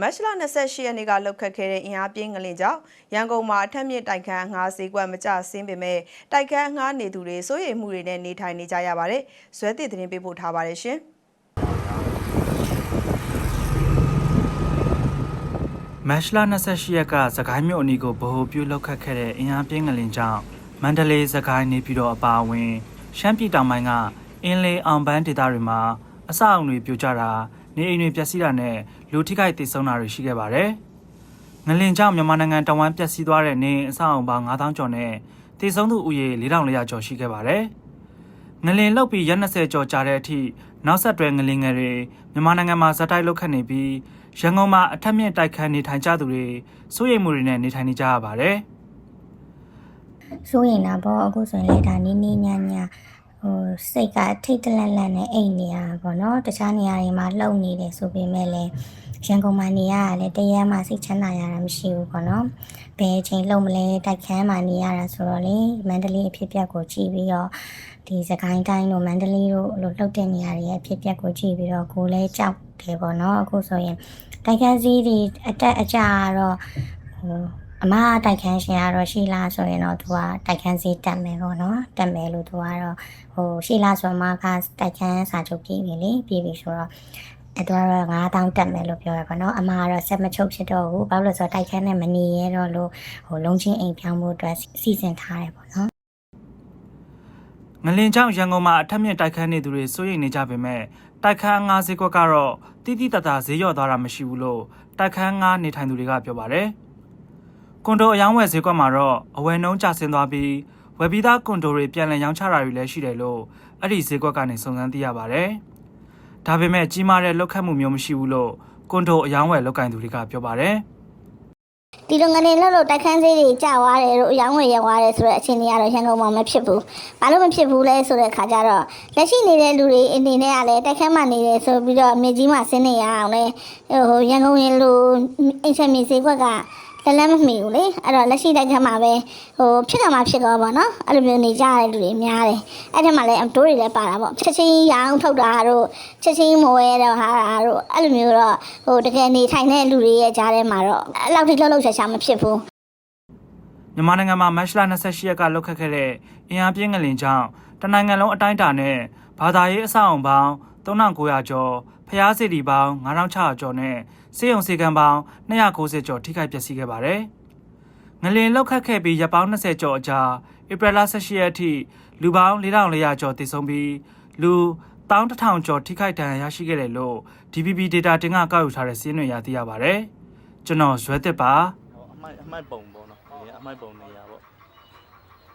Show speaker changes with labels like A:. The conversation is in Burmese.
A: မတ်လ28ရက်နေ့ကလှုပ်ခတ်ခဲ့တဲ့အင်အားပြင်းငလင်ကြောင့်ရန်ကုန်မှာအထက်မြင့်တိုက်ခန်းငှားဈေးကွက်မကျဆင်းပေမဲ့တိုက်ခန်းငှားနေသူတွေစိုးရိမ်မှုတွေနဲ့နေထိုင်နေကြရပါတယ်။ဇွဲသစ်သတင်းပေးပို့ထားပါတယ်ရှင်။
B: မတ်လ28ရက်ကစကိုင်းမြို့အနီးကိုဗဟိုပြုလောက်ခတ်ခဲ့တဲ့အင်အားပြင်းငလင်ကြောင့်မန္တလေးစကိုင်းနေပြည်တော်အပါအဝင်ရှမ်းပြည်တောင်ပိုင်းကအင်းလေးအောင်ပန်းဒေသတွေမှာအဆောက်အုံတွေပြိုကျတာ နေအိမ်တွေပျက်စီးတာနဲ့လူထိခိုက်ဒေဆုံးတာတွေရှိခဲ့ပါတယ်။ငလင်ကြောင့်မြန်မာနိုင်ငံတဝန်းပျက်စီးသွားတဲ့နေအိမ်အဆောက်အုံပေါင်း9000ကျော်နဲ့ဒေဆုံးသူဦးရေ4400ကျော်ရှိခဲ့ပါတယ်။ငလင်လောက်ပြီးရက်20ကျော်ကြာတဲ့အထိနောက်ဆက်တွဲငလင်ငယ်တွေမြန်မာနိုင်ငံမှာဇက်တိုက်လောက်ခတ်နေပြီးရန်ကုန်မှာအထက်မြင့်တိုက်ခန်းနေထိုင်ကြသူတွေစိုးရိမ်မှုတွေနဲ့နေထိုင်နေကြရပါတယ်။
C: စိုးရင်တာပေါ့အခုဆိုရင်လေဒါနီးနီးညံ့ညံ့ ဟိုစိတ်ကထိတ်တလန့်လန့်နဲ့အိတ်နေရတာပေါ့နော်တခြားနေရာတွေမှာလှုပ်နေတယ်ဆိုပေမဲ့လည်းရန်ကုန်မှာနေရတာလေတရက်မှစိတ်ချမ်းသာရတာမရှိဘူးပေါ့နော်ဘယ်အချိန်လှုပ်မလဲတိုက်ခန်းမှာနေရတာဆိုတော့လေမန္တလေးအဖြစ်အပျက်ကိုကြည့်ပြီးတော့ဒီစကိုင်းတိုင်းတို့မန္တလေးတို့လိုလှုပ်တဲ့နေရာတွေရဲ့အဖြစ်အပျက်ကိုကြည့်ပြီးတော့ကိုယ်လည်းကြောက်တယ်ပေါ့နော်အခုဆိုရင်တိုက်ခန်းစည်းတွေအတက်အကျတော့ဟို အမတိုက်ခန်းရှင်ကတော့ရှိလားဆိုရင်တော့သူကတိုက်ခန်းစီတက်မယ်ပေါ့နော်တက်မယ်လို့သူကတော့ဟိုရှိလားဆိုမှကတိုက်ခန်းစာချုပ်ပြည်ပြီလေပြည်ပြီဆိုတော့အဲ့တော့9000တက်မယ်လို့ပြောရပါတော့အမကတော့ဆက်မချုပ်ဖြစ်တော့ဘူးဘာလို့လဲဆိုတော့တိုက်ခန်းနဲ့မနေရတော့လို့ဟိုလုံးချင်းအိမ်ပြောင်းဖို့အတွက်စီစဉ်ထားတယ်ပေါ့နော်
B: ငလင်ကြောင့်ရန်ကုန်မှာအထက်မြင့်တိုက်ခန်းနေသူတွေစိုးရိမ်နေကြပေမဲ့တိုက်ခန်းငါးဈေးကွက်ကတော့တိတိတတ်တာဈေးလျော့သွားတာမရှိဘူးလို့တိုက်ခန်းငါးနေထိုင်သူတွေကပြောပါတယ်။ ကွန်ဒိုအယောင်းဝယ်ဈေးကွက်မှာတော့အဝယ်နှုန်းကျဆင်းသွားပြီးဝယ်ပြီးသားကွန်ဒိုတွေပြန်လည်ရောင်းချတာတွေလည်းရှိတယ်လို့အဲ့ဒီဈေးကွက်ကနေစုံစမ်းသိရပါတယ်။ဒါပေမဲ့ကြီးမားတဲ့လောက်ခတ်မှုမျိုးမရှိဘူးလို့ကွန်ဒိုအယောင်းဝယ်လောက်ကင်သူတွေကပြောပါတယ်။
D: ဒီလိုငနေလှုပ်လို့တိုက်ခန်းသေးတွေကြာသွားတယ်တို့အယောင်းဝယ်ရက်သွားတယ်ဆိုတဲ့အခြေအနေကတော့ရန်ကုန်မှာမဖြစ်ဘူး။ဘာလို့မဖြစ်ဘူးလဲဆိုတဲ့ခါကျတော့လက်ရှိနေတဲ့လူတွေအနေနဲ့ကလည်းတိုက်ခန်းမှာနေတယ်ဆိုပြီးတော့မြေကြီးမှာဆင်းနေရအောင်လေဟိုရန်ကုန်ရင်လူအိမ်ချက်မြေစေးကွက်က လက်လက်မမီဘူးလေအဲ့တော့လက်ရှိတိုက်ခန်းမှာပဲဟိုဖြစ်တာမှဖြစ်တော့ပါတော့အဲ့လိုမျိုးနေကြတဲ့လူတွေများတယ်အဲ့ထက်မှလည်းအတိုးတွေလည်းပါတာပေါ့ချက်ချင်းရောင်းထုတ်တာတို့ချက်ချင်းမဝဲတော့ဟာတာတို့အဲ့လိုမျိုးတော့ဟိုတကယ်နေထိုင်တဲ့လူတွေရဲ့ကြားထဲမှာတော့အဲ့လောက်ထိလှုပ်လှုပ်ရှားရှားမဖြစ်ဘူး
B: မြန်မာနိုင်ငံမှာမတ်လ28ရက်ကလှုပ်ခတ်ခဲ့တဲ့အင်အားပြင်းငလင်ကြောင့်တနိုင်ငံလုံးအတိုင်းအတာနဲ့ဘာသာရေးအဆောက်အုံပေါင်း3900ကျော် ဖျားစီတီပေါင်း9600ကျော်နဲ့စေယုံစေကံပေါင်း290ကျော်ထိခိုက်ပျက်စီးခဲ့ပါတယ်။ငလင်လှုပ်ခတ်ခဲ့ပြီးရပ်ပေါင်း20ကျော်အကြာဧပြီလ18ရက်အထိလူပေါင်း4400ကျော်သေဆုံးပြီးလူ11000ကျော်ထိခိုက်ဒဏ်ရာရရှိခဲ့တယ်လို့ DPP data တင်ကကောက်ယူထားတဲ့စီးနှွေရသိရပါတယ်။ကျွန်တော်ဇွဲသစ်ပါ
E: ဟိုအမိုက်အမိုက်ပုံပေါ့နော်ဒီကအမိုက်ပုံနေရပေါ့